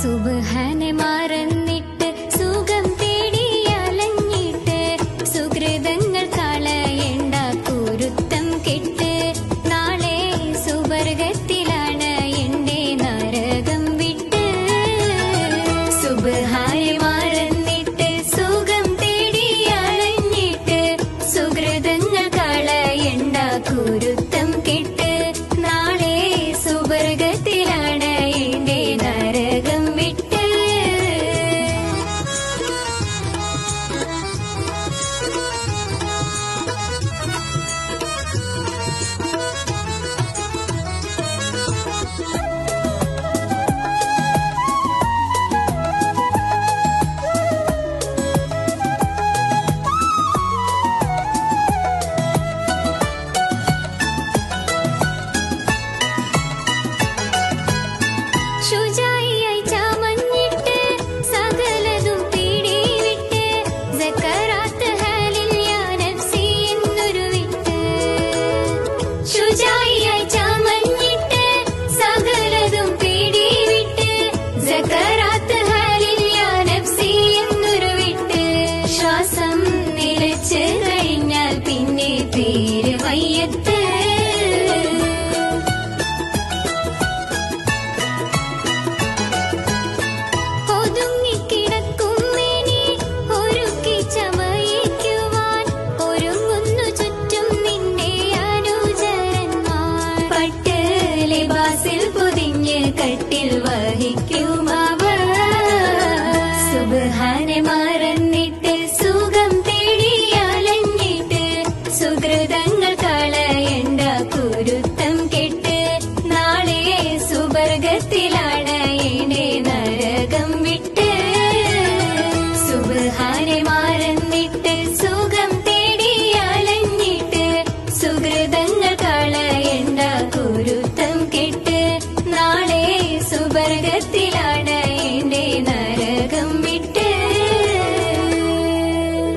सुबह है ने मारे 出嫁 തട്ടിൽ വഹിക്കും അവർ. സുബാനെ മറന്നിട്ട് സുഖം തേടിയലഞ്ഞിട്ട് സുഹൃതങ്ങൾ കളയണ്ട കുരുത്തം കെട്ട് നാളെ സുബർഗത്തിലാണ് എന്നെ നരകം വിട്ട്. സുബഹാനെ മാറി